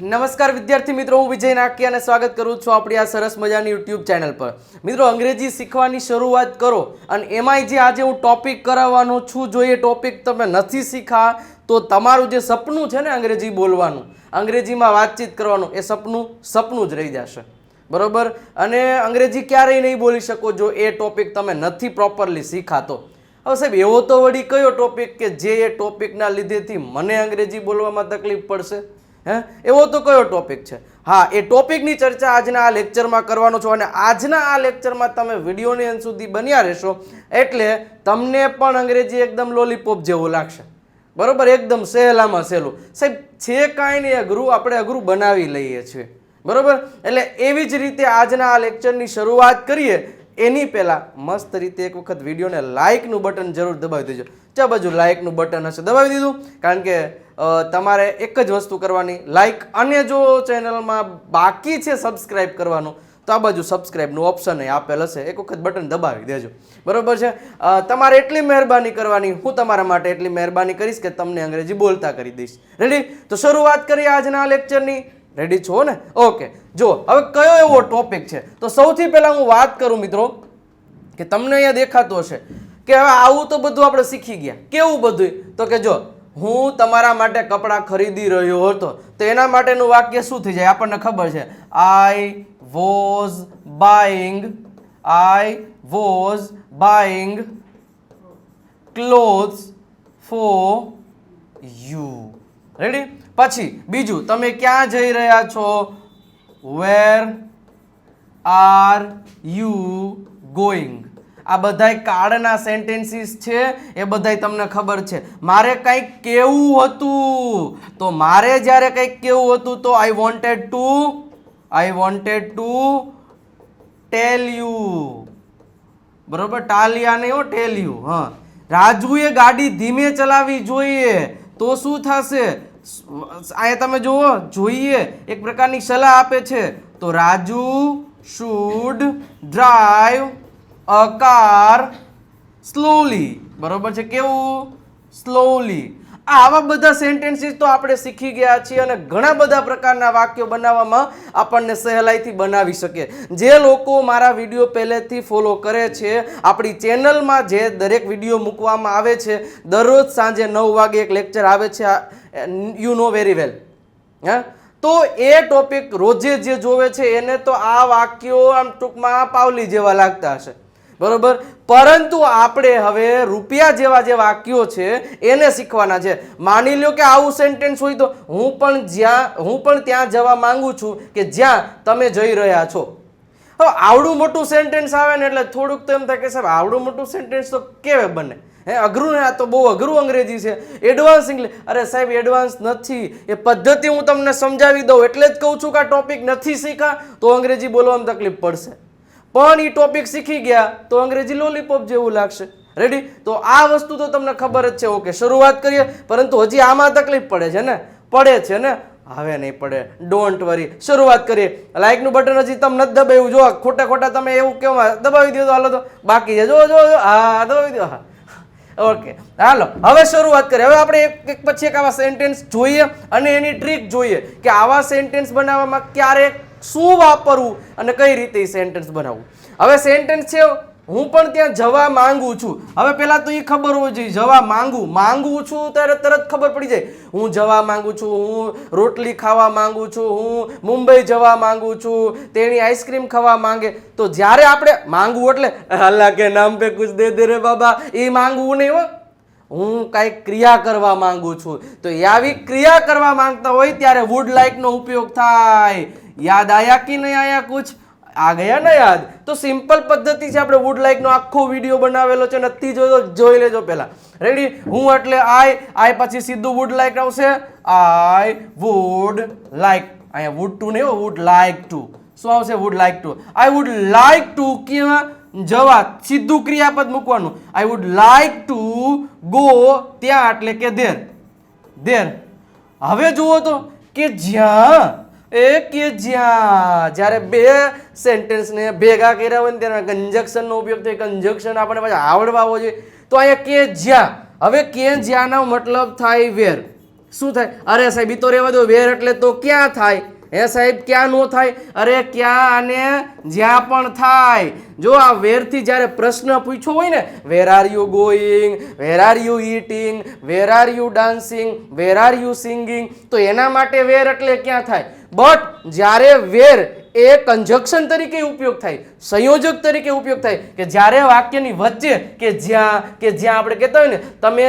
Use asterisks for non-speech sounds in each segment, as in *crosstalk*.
નમસ્કાર વિદ્યાર્થી મિત્રો, હું વિજય નાકી અને સ્વાગત કરું છું આપણી આ સરસ મજાની યુટ્યુબ ચેનલ પર. મિત્રો, અંગ્રેજી શીખવાની શરૂઆત કરો અને એમાંય જે આજે હું ટોપિક કરાવવાનો છું, જો એ ટોપિક તમે નથી શીખા, તો તમારું જે સપનું છે ને અંગ્રેજી બોલવાનું, અંગ્રેજીમાં વાતચીત કરવાનું, એ સપનું સપનું જ રહી જશે. બરાબર? અને અંગ્રેજી ક્યારેય નહીં બોલી શકો જો એ ટોપિક તમે નથી પ્રોપરલી શીખાતો. હવે સાહેબ, એવો તો વળી કયો ટોપિક કે જે એ ટોપિકના લીધેથી મને અંગ્રેજી બોલવામાં તકલીફ પડશે? હે? એવો તો કયો ટોપિક છે? હા, એ ટોપિકની ચર્ચા આજના આ લેક્ચરમાં કરવાનો છો અને આજના આ લેક્ચરમાં તમે વિડીયોની અંત સુધી બન્યા રહેશો એટલે તમને પણ અંગ્રેજી એકદમ લોલીપોપ જેવું લાગશે. બરોબર? એકદમ સહેલામાં સહેલું. સાહેબ છે કાંઈ નહીં અઘરું આપણે અઘરું બનાવી લઈએ છીએ. બરોબર? એટલે એવી જ રીતે આજના આ લેક્ચરની શરૂઆત કરીએ એની પહેલાં મસ્ત રીતે એક વખત વિડીયોને લાઇકનું બટન જરૂર દબાવી દેજો. ચા બાજુ લાઇકનું બટન હશે, દબાવી દીધું. કારણ કે તમારે એક જ વસ્તુ કરવાની, લાઇક અને જો ચેનલમાં બાકી છે સબસ્ક્રાઇબ કરવાનું, તો આ બાજુ સબસ્ક્રાઇબનું ઓપ્શન આપેલ હશે. એક વખત બટન દબાવી દેજો. બરાબર છે? તમારે એટલી મહેરબાની કરવાની, હું તમારા માટે એટલી મહેરબાની કરીશ કે તમને અંગ્રેજી બોલતા કરી દઈશ. રેડી તો શરૂઆત કરીએ આજના લેક્ચરની રેડી છો ને? ઓકે જો, હવે કયો એવો ટોપિક છે? તો સૌથી પહેલાં હું વાત કરું મિત્રો, કે તમને અહીંયા દેખાતું હશે કે હવે આવું તો બધું આપણે શીખી ગયા. કેવું બધું? તો કે જો, હું તમારા માટે કપડાં ખરીદી રહ્યો હતો. તો એના માટેનું વાક્ય શું થઈ જાય? આપણને ખબર છે. I was buying I was buying clothes for you ready પછી બીજું, તમે ક્યાં જઈ રહ્યા છો? વેર આર યુ ગોઈંગ આ બધાય કાર્ડના સેન્ટેન્સીસ છે, એ બધાય તમને ખબર છે. મારે કંઈક કેવું હતું? તો મારે જ્યારે કંઈક કેવું હતું, તો I wanted to I wanted to tell you બરોબર? ટાલિયા નહીં હો ટેલ યુ હા. રાજુએ ગાડી ધીમે ચલાવવી જોઈએ. તો શું થશે? અહીંયા તમે જુઓ, જોઈએ, એક પ્રકારની સલાહ આપે છે. તો Raju should drive a car slowly બરોબર છે? કેવું? સ્લોલી આવા બધા સેન્ટેન્સીસ તો આપણે શીખી ગયા છીએ અને ઘણા બધા પ્રકારના વાક્યો બનાવવામાં આપણને સહેલાઈથી બનાવી શકીએ જે લોકો મારા વીડિયો પહેલેથી ફોલો કરે છે, આપણી ચેનલમાં જે દરેક વીડિયો મૂકવામાં આવે છે, દરરોજ સાંજે નવ વાગે એક લેક્ચર આવે છે યુ નો વેરી વેલ હા? તો એ ટોપિક રોજે જે જોવે છે, એને તો આ વાક્યો આમ ટૂંકમાં પાવલી જેવા લાગતા હશે. બરોબર? પરંતુ આપણે હવે રૂપિયા જેવા જે વાક્યો છે, એને શીખવાના છે. માની લ્યો કે આવું સેન્ટેન્સ હોય તો હું પણ જ્યાં, હું પણ ત્યાં જવા માંગુ છું કે જ્યાં તમે જઈ રહ્યા છો. હવે આવડું મોટું સેન્ટેન્સ આવે ને એટલે થોડુંક તો એમ થાય કે સાહેબ, આવડું મોટું સેન્ટેન્સ તો કેવે બને? હે, અઘરું ને આ તો બહુ અઘરું અંગ્રેજી છે. એડવાન્સ ઇંગ્લિશ અરે સાહેબ એડવાન્સ નથી. એ પદ્ધતિ હું તમને સમજાવી દઉં એટલે જ કહું છું કે આ ટોપિક નથી શીખા, તો અંગ્રેજી બોલવામાં તકલીફ પડશે. પણ એ ટોપિક શીખી ગયા તો અંગ્રેજી લોલીપોપ જેવું લાગશે. રેડી તો આ વસ્તુ તો તમને ખબર જ છે. ઓકે શરૂઆત કરીએ. પરંતુ હજી આમાં તકલીફ પડે છે ને? પડે છે ને? હવે નહીં પડે. ડોન્ટ વરી શરૂઆત કરીએ. લાઇકનું બટન હજી તમે નથી દબાવ્યું. જો ખોટા ખોટા તમે એવું કેવા દબાવી દો હાલો તો બાકી છે. જો જો હા, દબાવી દો. હા ઓકે હાલો. હવે શરૂઆત કરીએ. હવે આપણે એક એક પછી એક આવા સેન્ટેન્સ જોઈએ અને એની ટ્રીક જોઈએ કે આવા સેન્ટેન્સ બનાવવામાં ક્યારે શું વાપરવું અને કઈ રીતે સેન્ટેન્સ બનાવવું? હવે સેન્ટેન્સ છે, હું પણ ત્યાં જવા માંગુ છું. હવે પહેલાં તો એ ખબર હોવી જોઈએ, જવા માંગુ. માંગુ છું ત્યારે તરત ખબર પડી જાય. હું જવા માંગુ છું, હું રોટલી ખાવા માંગુ છું, હું મુંબઈ જવા માંગુ છું તેની આઈસ્ક્રીમ ખાવા માંગે. તો જ્યારે આપણે માંગવું એટલે હાલા કે નામ પે કુછ દે દે રે બાબા. એ માંગવું નહીં હો. હું કાંઈક ક્રિયા કરવા માંગુ છું. તો એ આવી ક્રિયા કરવા માંગતા હોય ત્યારે વુડ લાઇકનો ઉપયોગ થાય. યાદ આયા કે નહીં આયા કુછ? આ ગયા ને યાદ? તો સિમ્પલ પદ્ધતિ છે આપણે વુડ લાઇકનો આખો વીડિયો બનાવેલો છે. નથી જોયો, જોઈ લેજો પહેલાં. રેડી હું એટલે આય આય પછી સીધું વુડ લાઇક આવશે. આઈ વુડ લાઇક અહીંયા વુડ ટુ નહીં વુડ લાઇક ટુ શું આવશે? Would like to I would like to ક્યાં? જવા સીધું ક્રિયાપદ મૂકવાનું. I would like to go ત્યાં એટલે કે ધેર ધેર હવે જુઓ તો, કે જ્યાં, એ કે જ્યાં, જ્યારે બે સેન્ટેન્સને ભેગા કર્યા હોય ને ત્યારે કન્જક્શનનો ઉપયોગ થાય કન્જક્શન આપણે પાછા આવડવા આવવો જોઈએ. તો અહીંયા કે જ્યાં, હવે કે જ્યાંનો મતલબ થાય વેર શું થાય? અરે સાહેબ એ તો રહેવા દો વેર એટલે તો ક્યાં થાય? હે સાહેબ, ક્યાં નો થાય? અરે ક્યાં અને જ્યાં પણ થાય. જો આ વેરથી જ્યારે પ્રશ્ન પૂછ્યો હોય ને where are you going where are you eating where are you dancing where are you singing તો એના માટે વેર એટલે ક્યાં થાય? બટ જ્યારે વેર એ કંજક્શન તરીકે ઉપયોગ થાય, સંયોજક તરીકે ઉપયોગ થાય કે જ્યારે વાક્યની વચ્ચે કે જ્યાં કે જ્યાં આપણે કહેતા હોય ને, તમે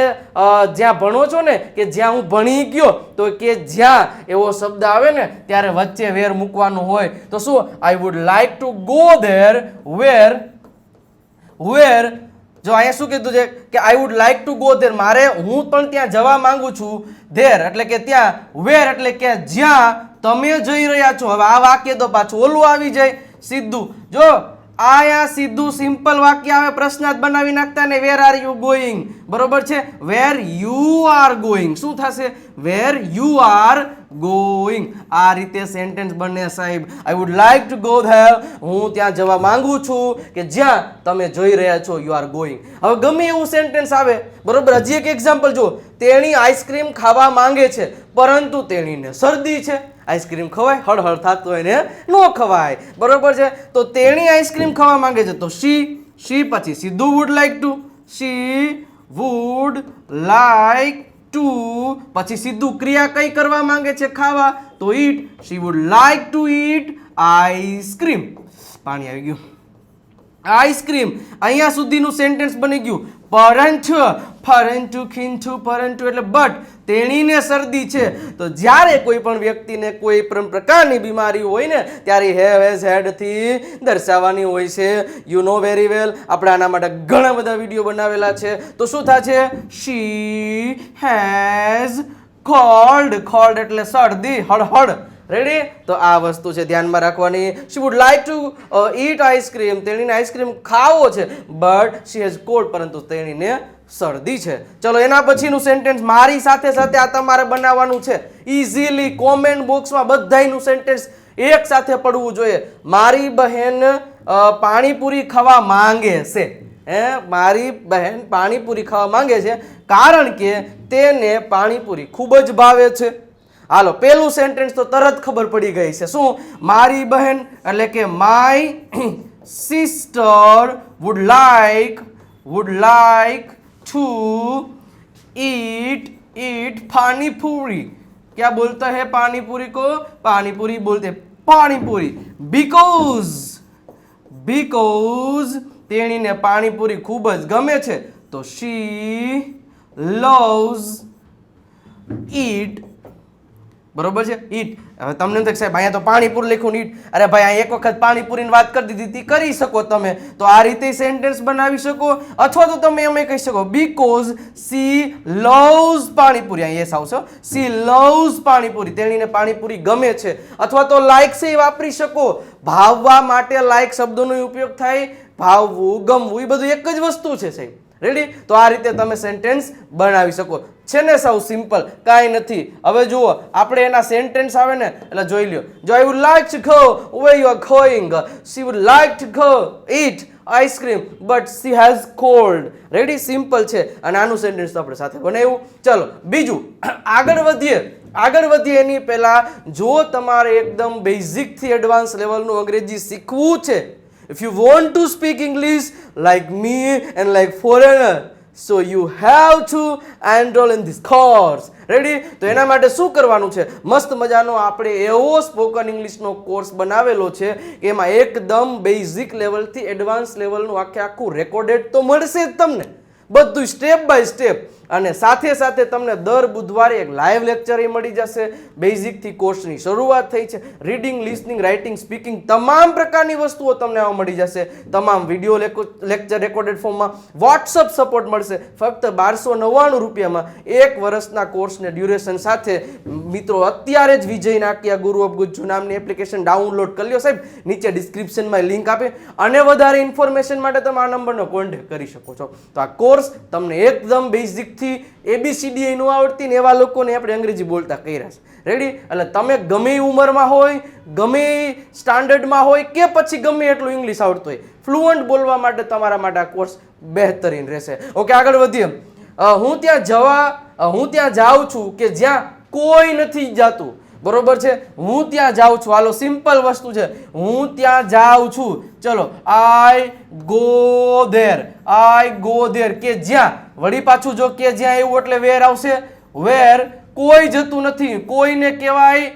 જ્યાં ભણો છો ને, કે જ્યાં હું ભણી ગયો, તો કે જ્યાં એવો શબ્દ આવે ને, ત્યારે વચ્ચે વેર મૂકવાનો હોય. તો શું? I would like to go there where where જો અહીંયા શું કીધું છે? કે I would like to go there મારે હું પણ ત્યાં જવા માંગુ છું. ધેર એટલે કે ત્યાં વેર એટલે કે જ્યાં તમે જઈ રહ્યા છો. હવે આ વાક્ય તો પાછું ઓલું આવી જાય. સીધું. જો, આયા સીધું સિમ્પલ વાક્ય આવે, પ્રશ્નાર્થ બનાવી નાખતા ને વેર આર યુ ગોઈંગ બરોબર છે? વેર યુ આર ગોઈંગ શું થશે? વેર યુ આર ગોઈંગ આ રીતે સેન્ટેન્સ બને સાહેબ. I would like to go there હું ત્યાં જવા માંગુ છું કે જ્યાં તમે જઈ રહ્યા છો યુ આર ગોઈંગ હવે ગમે એવું સેન્ટેન્સ આવે, બરોબર? હજી એક એક્ઝામ્પલ જો તેણી આઈસ્ક્રીમ ખાવા માંગે છે, પરંતુ તેણીને શરદી છે. આઈસ્ક્રીમ ખવાય, હળહળ થતું હોય ને ન ખવાય. બરોબર છે? તો તેણી આઈસ્ક્રીમ ખાવા માંગે છે. તો શી? શી પછી સીધું would like to she would like to પછી સીધું ક્રિયા કઈ કરવા માંગે છે ખાવા? તો eat, she would like to eat ice cream પાણી આવી ગયું. આઈસ્ક્રીમ અહીંયા સુધીનું સેન્ટેન્સ બની ગયું. પરંતુ પરંતુ ખીંચું પરંતુ એટલે બટ. તેણીને શરદી છે. તો જ્યારે કોઈ પણ વ્યક્તિને કોઈ પણ પ્રકારની બીમારી હોય ને, ત્યારે હેવ હેઝ હેડથી દર્શાવવાની હોય છે. યુ નો વેરી વેલ આપણે આના માટે ઘણા બધા વીડિયો બનાવેલા છે. તો શું થાય છે શી હેઝ કોલ્ડ કોલ્ડ એટલે શરદી, હળહળ. રેડી તો આ વસ્તુ છે ધ્યાનમાં રાખવાની. She would like to eat ice cream તેણીને આઈસ્ક્રીમ ખાવો છે બટ શી હેઝ કોલ્ડ પરંતુ તેણીને શરદી છે. ચલો, એના પછીનું સેન્ટેન્સ મારી સાથે સાથે આ તમારે બનાવવાનું છે. ઇઝીલી કોમેન્ટ બોક્સમાં બધાયનું સેન્ટેન્સ એક સાથે પડવું જોઈએ. મારી બહેન પાણીપુરી ખાવા માંગે છે. હે? મારી બહેન પાણીપુરી ખાવા માંગે છે, કારણ કે તેને પાણીપુરી ખૂબ જ ભાવે છે. હાલો, પહેલું સેન્ટેન્સ તો તરત ખબર પડી ગઈ છે. શું? મારી બહેન, એટલે કે my sister would like would like to eat eat panipuri ક્યાં બોલતા હે પાણીપુરી કો? પાણીપુરી બોલતે પાણીપુરી. બીકોઝ બીકોઝ તેણીને પાણીપુરી ખૂબ જ ગમે છે. તો શી લવ્સ ઈટ બરોબર છે? ઈટ. હવે તમને એમ સાહેબ, અહીંયા તો પાણીપુરી લખ્યું ઈટ. અરે ભાઈ અહીંયા એક વખત પાણીપુરીની વાત કરી દીધી હતી, કરી શકો તમે. તો આ રીતે સેન્ટેન્સ બનાવી શકો, અથવા તો તમે એમ કહી શકો બીકોઝ સી લવ્સ પાણીપુરી. અહીંયા એસ આવશો સી લવ્સ પાણીપુરી. તેણીને પાણીપુરી ગમે છે. અથવા તો લાઇક છે એ વાપરી શકો. ભાવવા માટે લાઇક શબ્દોનો ઉપયોગ થાય, ભાવવું, ગમવું, એ બધું એક જ વસ્તુ છે સાહેબ. રેડી તો આ રીતે તમે સેન્ટેન્સ બનાવી શકો. છે ને સાવ સિમ્પલ કાંઈ નથી. હવે જુઓ, આપણે એના સેન્ટેન્સ આવે ને, એટલે જોઈ લ્યો. જો I would like to go where you are going she would like to go eat ice cream but she has cold ready simple છે. અને આનું સેન્ટેન્સ આપણે સાથે બનાવ્યું. ચલો, બીજું. *clears throat* આગળ વધીએ. આગળ વધીએ એની પહેલા, જો તમારે એકદમ બેઝિકથી એડવાન્સ લેવલનું અંગ્રેજી શીખવું છે if you want to speak English like me and like foreigner so you have to enroll in this course ready તો એના માટે શું કરવાનું છે? મસ્ત મજાનો આપણે એવો સ્પોકન ઇંગ્લિશનો કોર્સ બનાવેલો છે કે એમાં એકદમ બેઝિક લેવલથી એડવાન્સ લેવલનું આખે આખું રેકોર્ડેડ તો મળશે જ તમને. બધું સ્ટેપ બાય સ્ટેપ અને સાથે સાથે તમને દર બુધવારે એક લાઈવ લેક્ચર એ મળી જશે. બેઝિકથી કોર્સની શરૂઆત થઈ છે. રીડિંગ લિસનિંગ રાઇટિંગ સ્પીકિંગ તમામ પ્રકારની વસ્તુઓ તમને આમાં મળી જશે. તમામ વીડિયો લેક્ચર રેકોર્ડેડ ફોર્મમાં વોટ્સઅપ સપોર્ટ મળશે. ફક્ત બારસો નવ્વાણું રૂપિયામાં એક વર્ષના કોર્સને ડ્યુરેશન સાથે. મિત્રો, અત્યારે જ વિજય નાકિયા ગુરુ ઓફ ગુજ્જુ નામની એપ્લિકેશન ડાઉનલોડ કરી લો સાહેબ. નીચે ડિસ્ક્રિપ્શનમાં લિંક આપે. અને વધારે ઇન્ફોર્મેશન માટે તમે આ નંબરનો કોન્ટેક્ટ કરી શકો છો. તો આ કોર્સ તમને એકદમ બેઝિકથી એબીસીડી નું આવડતી ને એવા લોકોને આપણે અંગ્રેજી બોલતા કર્યા છે. રેડી એટલે તમે ગમે ઉંમરમાં હોય, ગમે સ્ટાન્ડર્ડમાં હોય કે પછી ગમે એટલું ઇંગ્લિશ આવડતું હોય ફ્લુઅન્ટ બોલવા માટે તમારા માટે આ કોર્સ બહેતરીન રહેશે. ઓકે આગળ વધીએ. હું ત્યાં જવા હું ત્યાં જાઉં છું કે જ્યાં કોઈ નથી જાતું. બરોબર છે? હું ત્યાં જાઉં છું. હાલો સિમ્પલ વસ્તુ છે. હું ત્યાં જાઉં છું. ચલો I go there I go there કે જ્યાં? વળી પાછું જો કે જ્યાં એવું એટલે વેર આવશે? વેર કોઈ જતું નથી. કોઈને કહેવાય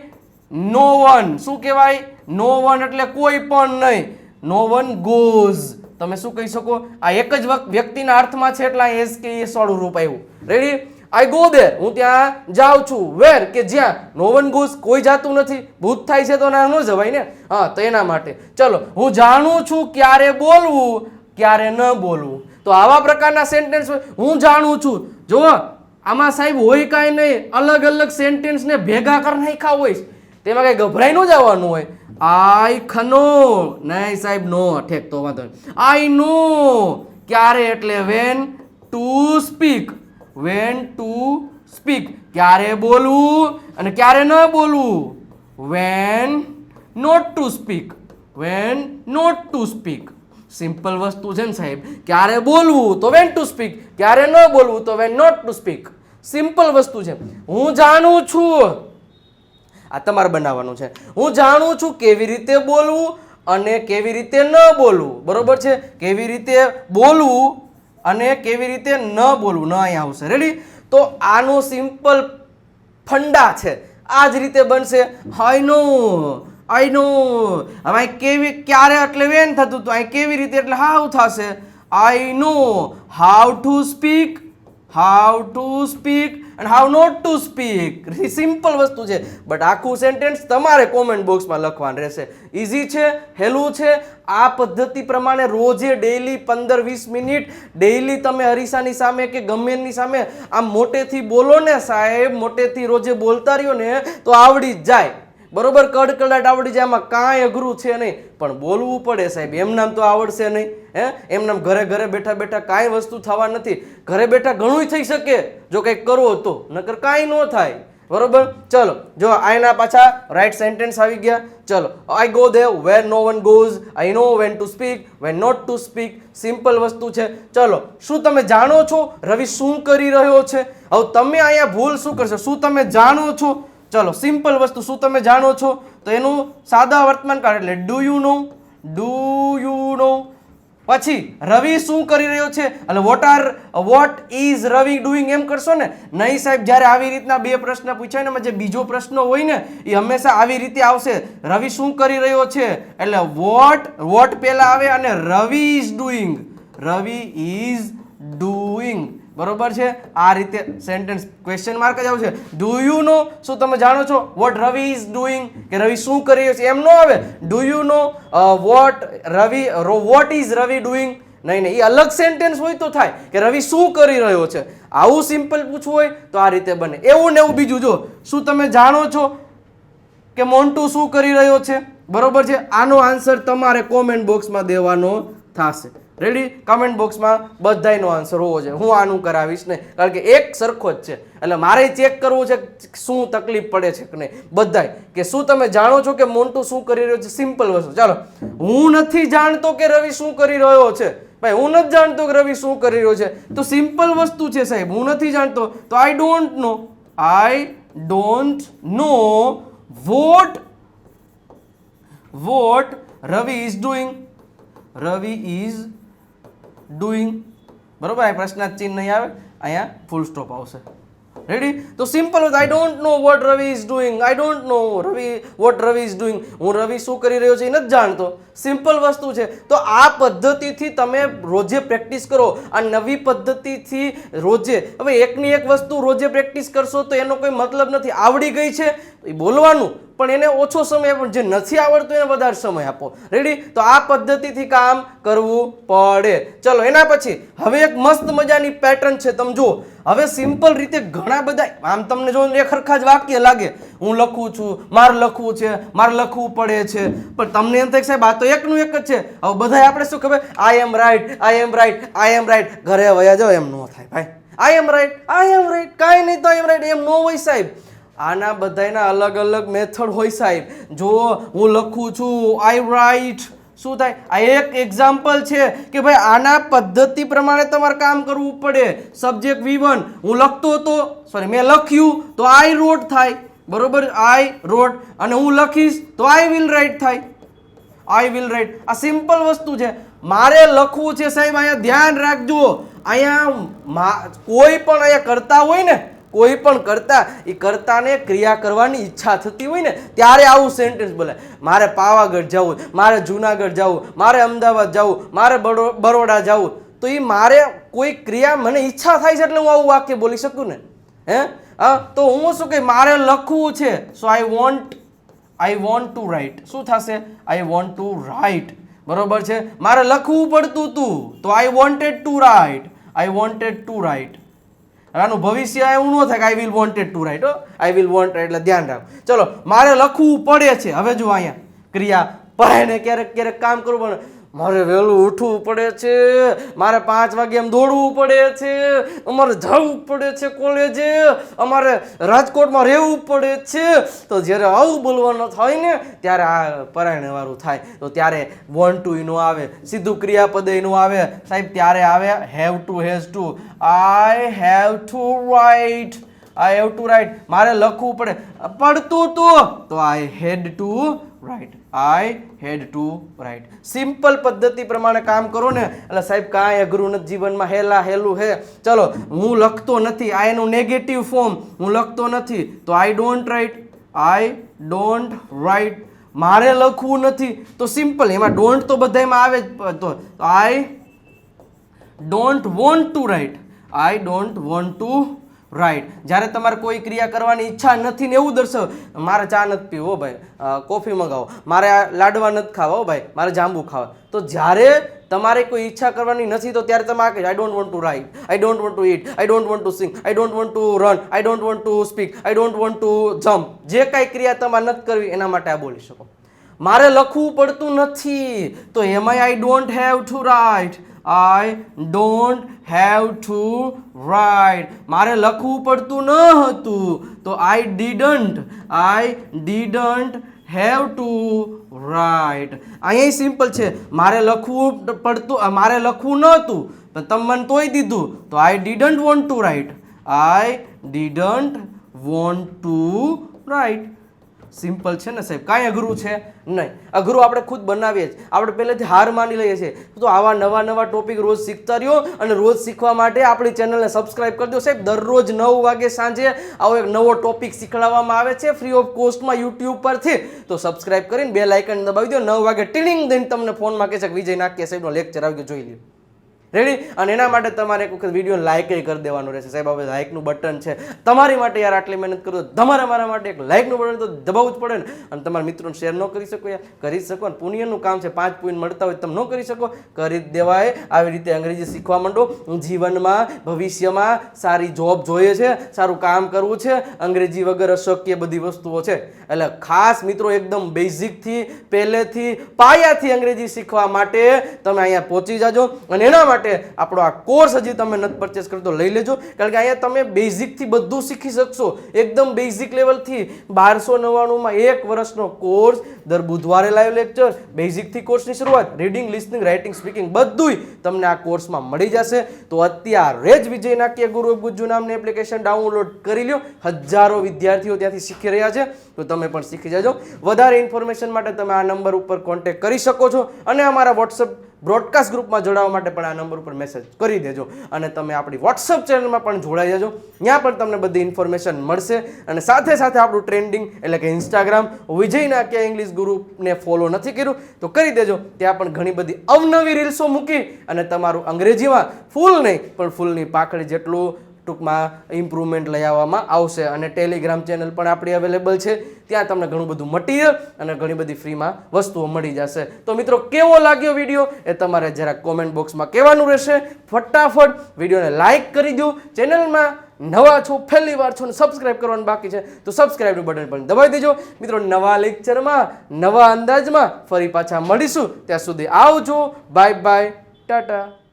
નો વન શું કહેવાય? નો વન એટલે કોઈ પણ નહીં. નો વન ગોઝ તમે શું કહી શકો? આ એક જ વ્યક્તિના અર્થમાં છે એટલે એસ કે એસ વાળું રૂપ આવ્યું. રેડી આઈ ગો દેર હું ત્યાં જાઉં છું. વેર કે જ્યાં? નો વન ગોઝ કોઈ જાતું નથી. ભૂત થાય છે તો ના ન જવાય ને? હા, તો એના માટે. ચલો, હું જાણું છું ક્યારે બોલવું, ક્યારે ન બોલવું. તો આવા પ્રકારના સેન્ટેન્સ હું જાણું છું. જો, આમાં સાહેબ હોય કાંઈ નહીં. અલગ અલગ સેન્ટેન્સને ભેગા કરી નાખ્યા હોય. તેમાં કાંઈ ગભરાઈ ન જવાનું હોય. આઈ ખનો. નહીં સાહેબ, નો ઠેક તો વાંધો આઈ નો. ક્યારે એટલે when to speak when to speak ક્યારે બોલવું અને ક્યારે ન બોલવું? When not to speak when not to speak simple વસ્તુ છે ને સાહેબ. ક્યારે બોલવું? તો વેન ટુ સ્પીક ક્યારે ન બોલવું? તો when not to speak simple વસ્તુ છે. હું જાણું છું. આ તમારે બનાવવાનું છે. હું જાણું છું કેવી રીતે બોલવું અને કેવી રીતે ન બોલવું. બરોબર છે? કેવી રીતે બોલવું અને કેવી રીતે ન બોલવું, ન અહીંયા આવશે. રેડી તો આનું સિમ્પલ ફંડા છે. આ જ રીતે બનશે. આઈ નો આઈ નો હવે અહીં કેવી, ક્યારે એટલે વેન થતું હતું? અહીં કેવી રીતે? એટલે હાવ થશે? I know how to speak how to speak and how not to speak simple વસ્તુ છે. બટ આખું સેન્ટેન્સ તમારે કોમેન્ટ બોક્સમાં લખવાનું રહેશે. ઇઝી છે હેલું છે. આ પદ્ધતિ પ્રમાણે રોજે ડેઈલી પંદર વીસ મિનિટ ડેઈલી તમે અરીસાની સામે કે ગમેની સામે આમ મોટેથી બોલો ને સાહેબ, મોટેથી રોજે બોલતા રહ્યો ને તો આવડી જ જાય. બરોબર કડકડાટ આવડી જાય, આમાં કાંઈ અઘરું છે નહીં. પણ બોલવું પડે સાહેબ, એમ નામ તો આવડશે નહીં, હે? એમ નામ ઘરે ઘરે બેઠા બેઠા કાંઈ વસ્તુ થવા નથી. ઘરે બેઠા ઘણું થઈ શકે, જો કંઈક કરવો તો. નકર કાંઈ ન થાય. બરોબર? ચલો, જો આના પાછા રાઈટ સેન્ટેન્સ આવી ગયા. ચલો I go Dev where no one goes I know when to speak when not to speak simple વસ્તુ છે. ચલો, શું તમે જાણો છો? રવિ શું કરી રહ્યો છે? હવે તમે અહીંયા ભૂલ શું કરશો? શું તમે જાણો છો? ચલો સિમ્પલ વસ્તુ શું તમે જાણો છો? તો એનું સાદા વર્તમાન કાળ એટલે do you know do you know પછી, રવિ શું કરી રહ્યો છે? એટલે what are what is Ravi doing એમ કરશો ને? નહીં સાહેબ, જ્યારે આવી રીતના બે પ્રશ્ન પૂછાય ને, એમાં જે બીજો પ્રશ્ન હોય ને, એ હંમેશા આવી રીતે આવશે. રવિ શું કરી રહ્યો છે? એટલે વોટ વોટ પહેલા આવે અને Ravi is doing Ravi is doing બરોબર છે? આ રીતે સેન્ટેન્સ ક્વેશ્ચન માર્ક જ આવશે ડુ યુ નો શું તમે જાણો છો? વોટ રવિ ઇઝ ડુઈંગ કે રવિ શું કરી રહ્યો છે? એમ ન આવે. Do you know what Ravi what is Ravi doing નહીં નહીં. એ અલગ સેન્ટેન્સ હોય તો થાય. કે રવિ શું કરી રહ્યો છે? આવું સિમ્પલ પૂછવું હોય તો આ રીતે બને. એવું ને એવું બીજું જો. શું તમે જાણો છો કે મોન્ટુ શું કરી રહ્યો છે? બરોબર છે? આનો આન્સર તમારે કોમેન્ટ બોક્સમાં દેવાનો થશે. રેડી કમેન્ટ બોક્સમાં બધાયનો આન્સર હોવો જોઈએ. હું આનું કરાવીશ નહીં. કારણ કે એક સરખો જ છે. એટલે મારે ચેક કરવું છે શું તકલીફ પડે છે કે નહીં. બધાય. કે શું તમે જાણો છો કે મોન્ટુ શું કરી રહ્યો છે? સિમ્પલ વસ્તુ. ચાલો. હું નથી જાણતો કે રવિ શું કરી રહ્યો છે. ભાઈ, હું નથી જાણતો કે રવિ શું કરી રહ્યો છે. તો સિમ્પલ વસ્તુ છે સાહેબ. હું નથી જાણતો. તો I don't know I don't know what what Ravi is doing Ravi is doing બરોબર? આ પ્રશ્ન ચિહ્ન નહીં આવે. અહીંયા ફૂલ સ્ટોપ આવશે. રેડી તો simple I don't know what Ravi is doing I don't know Ravi what Ravi is doing હું રવિ શું કરી રહ્યો છે એ નથી જાણતો. સિમ્પલ વસ્તુ છે. તો આ પદ્ધતિથી તમે રોજે પ્રેક્ટિસ કરો. આ નવી પદ્ધતિથી રોજે. હવે એકની એક વસ્તુ રોજે પ્રેક્ટિસ કરશો તો એનો કોઈ મતલબ નથી. આવડી ગઈ છે? એ બોલવાનું. પણ એને ઓછો સમય પણ જે નથી આવડતું એને વધારે સમય આપો. રેડી તો આ પદ્ધતિથી કામ કરવું પડે. ચલો, એના પછી હવે એક મસ્ત મજાની પેટર્ન છે, તમે જુઓ. હવે સિમ્પલ રીતે ઘણા બધા, આમ તમને જો એક સરખા જ વાક્ય લાગે, હું લખું છું, મારે લખવું છે, મારે લખવું પડે છે. પણ તમને એમ થાય સાહેબ, આ તો એકનું એક જ છે. હવે બધા આપણે શું ખબર? I am write I am write I am write ઘરે વયા જાઓ, એમ ન થાય, ભાઈ. આઈ am write I am right કાંઈ નહીં તો આઈ એમ રાઈટ એમ ન હોય સાહેબ. આના બધાયના અલગ અલગ મેથડ હોય સાહેબ. જો હું લખું છું આઈ રાઇટ શું થાય? આ એક એક્ઝામ્પલ છે કે ભાઈ આના પદ્ધતિ પ્રમાણે તમારે કામ કરવું પડે. સબ્જેક્ટ વી વન હું લખતો હતો સોરી મેં લખ્યું, તો આઈ રોટ થાય. બરોબર? આઈ રોટ અને હું લખીશ, તો આઈ વિલ રાઇટ થાય. આઈ વિલ રાઇટ આ સિમ્પલ વસ્તુ છે. મારે લખવું છે સાહેબ, અહીંયા ધ્યાન રાખજો. અહીંયા કોઈ પણ અહીંયા કરતા હોય ને કોઈ પણ કરતા એ કરતાને ક્રિયા કરવાની ઈચ્છા થતી હોય ને, ત્યારે આવું સેન્ટેન્સ બોલે. મારે પાવાગઢ જવું, મારે જુનાગઢ જવું, મારે અમદાવાદ જવું, મારે બરોડા જવું, તો એ મારે કોઈ ક્રિયા મને ઈચ્છા થાય છે એટલે હું આવું વાક્ય બોલી શકું ને? હે? હા, તો હું શું કે મારે લખવું છે. So I want I want to write શું થશે? આઈ વોન્ટ ટુ રાઇટ બરોબર છે? મારે લખવું પડતું હતું તો I wanted to write I wanted to write આનું ભવિષ્ય એવું ન થાય કે I will wanted to write I will want એટલે ધ્યાન રાખ. ચલો, મારે લખવું પડે છે. હવે જો અહીંયા ક્રિયા. પરાયને ક્યારેક ક્યારેક કામ કરવું પડે. મારે વહેલું ઉઠવું પડે છે. મારે પાંચ વાગે એમ દોડવું પડે છે. અમારે જવું પડે છે કોલેજે. અમારે રાજકોટમાં રહેવું પડે છે. તો જ્યારે આવું બોલવાનું થાય ને, ત્યારે આ પરાયણવાળું થાય. તો ત્યારે વન ટુ એનું આવે, સીધું ક્રિયાપદ એનું આવે. સાહેબ, ત્યારે આવે have to has to I have to write I have to write મારે લખવું પડે. પડતું તો. તો I had to write I had to write simple પદ્ધતિ પ્રમાણે કામ કરો ને. એટલે સાહેબ, કાંઈ અઘરું નથી. જીવનમાં હેલા હેલું હે. ચલો, હું લખતો નથી. આ એનું નેગેટિવ ફોર્મ હું લખતો નથી. તો I don't write I don't write મારે લખવું નથી. તો સિમ્પલ એમાં ડોન્ટ તો બધામાં આવે જ તો I don't want to write I don't want to write જ્યારે તમારે કોઈ ક્રિયા કરવાની ઈચ્છા નથી ને એવું દર્શાવો મારે ચા નથી પીવો ભાઈ. કોફી મંગાવો. મારે લાડવા નથી ખાવા ભાઈ. મારે જાંબુ ખાવા. તો જ્યારે તમારે કોઈ ઈચ્છા કરવાની નથી, તો ત્યારે તમે આ કહે I don't want to write I don't want to eat I don't want to sing I don't want to run I don't want to speak I don't want to jump જે કાંઈ ક્રિયા તમારે નથી કરવી, એના માટે આ બોલી શકો. મારે લખવું પડતું નથી, તો એમાંય I don't have to write I don't have to write મારે લખવું પડતું ન હતું. તો I didn't I didn't have to write અહીંયા સિમ્પલ છે. મારે લખવું પડતું મારે લખવું નહોતું. પણ તમે મને તોય દીધું. તો I didn't want to write I didn't want to write simple છે ને સાહેબ? કાંઈ અઘરું છે નહીં. અઘરું આપણે ખુદ બનાવીએ જ. આપણે પહેલેથી હાર માની લઈએ છીએ. તો આવા નવા નવા ટોપિક રોજ શીખતા રહ્યો અને રોજ શીખવા માટે આપણી ચેનલને સબસ્ક્રાઈબ કરી દો. સાહેબ, દરરોજ નવ વાગે સાંજે આવો એક નવો ટોપિક શીખવાડવામાં આવે છે ફ્રી ઓફ કોસ્ટમાં યુટ્યુબ પરથી. તો સબસ્ક્રાઈબ કરીને બે લાઇકન દબાવી દો. નવ વાગે ટીલિંગ દઈને તમને ફોનમાં કહે છે કે વિજય નાટ્ય સાહેબનો લેક્ચર આવી ગયો જોઈ લ્યો. રેડી અને એના માટે તમારે એક વખત વીડિયો લાઇક કરી દેવાનું રહેશે. સાહેબ, હવે લાઇકનું બટન છે. તમારી માટે યાર આટલી મહેનત કરો. તમારા મારા માટે એક લાઇકનું બટન તો દબાવવું જ પડે ને. અને તમારા મિત્રોને શેર ન કરી શકો યાર. કરી શકો અને પુણ્યનું કામ છે. પાંચ પુણ્ય મળતા હોય તમે ન કરી શકો. કરી દેવાય. આવી રીતે અંગ્રેજી શીખવા માંડો. જીવનમાં, ભવિષ્યમાં સારી જોબ જોઈએ છે. સારું કામ કરવું છે. અંગ્રેજી વગર અશક્ય બધી વસ્તુઓ છે. એટલે ખાસ મિત્રો એકદમ બેઝિકથી પહેલેથી, પાયાથી અંગ્રેજી શીખવા માટે તમે અહીંયા પહોંચી જાજો. અને એના માટે આપણો આ કોર્સ હજી તમે નથી પરચેસ કરતો લઈ લેજો. કારણ કે અહીંયા તમે બેઝિકથી બધું શીખી શકશો. એકદમ બેઝિક લેવલથી બારસો નવ્વાણુંમાં એક વર્ષનો કોર્સ દર બુધવારે લાઈવ લેક્ચર બેઝિકથી કોર્સની શરૂઆત રીડિંગ લિસનિંગ રાઇટિંગ સ્પીકિંગ બધુંય તમને આ કોર્સમાં મળી જશે. તો અત્યારે જ વિજય નાક્ય ગુરુ ગુજ્જુ નામની એપ્લિકેશન ડાઉનલોડ કરી લ્યો. હજારો વિદ્યાર્થીઓ ત્યાંથી શીખી રહ્યા છે. તો તમે પણ શીખી જજો. વધારે ઇન્ફોર્મેશન માટે તમે આ નંબર ઉપર કોન્ટેક્ટ કરી શકો છો. અને અમારા વોટ્સઅપ બ્રોડકાસ્ટ ગ્રુપમાં જોડાવા માટે પણ આ નંબર ઉપર મેસેજ કરી દેજો અને તમે આપણી વોટ્સઅપ ચેનલમાં પણ જોડાઈ જજો. ત્યાં પણ તમને બધી ઇન્ફોર્મેશન મળશે અને સાથે સાથે આપણું ટ્રેન્ડિંગ એટલે કે ઇન્સ્ટાગ્રામ વિજયના કે ઇંગ્લિશ ગ્રુપને ફોલો નથી કર્યું, તો કરી દેજો. ત્યાં પણ ઘણી બધી અવનવી રીલ્સો મૂકી અને તમારું અંગ્રેજીમાં ફૂલ નહીં, પણ ફૂલની પાખડી જેટલું ટૂંકમાં ઇમ્પ્રુવમેન્ટ લઈ આવવામાં આવશે. અને ટેલિગ્રામ ચેનલ પણ આપણી અવેલેબલ છે. ત્યાં તમને ઘણું બધું મટીરિયલ અને ઘણી બધી ફ્રીમાં વસ્તુઓ મળી જશે. તો મિત્રો, કેવો લાગ્યો વીડિયો એ તમારે જરા કોમેન્ટ બોક્સમાં કહેવાનું રહેશે. ફટાફટ વિડીયોને લાઇક કરી દો. ચેનલમાં નવા છો, પહેલી વાર છો ને સબસ્ક્રાઇબ કરવાનું બાકી છે, તો સબસ્ક્રાઇબનું બટન પણ દબાવી દેજો. મિત્રો, નવા લેક્ચરમાં નવા અંદાજમાં ફરી પાછા મળીશું. ત્યાં સુધી આવજો. Bye bye Tata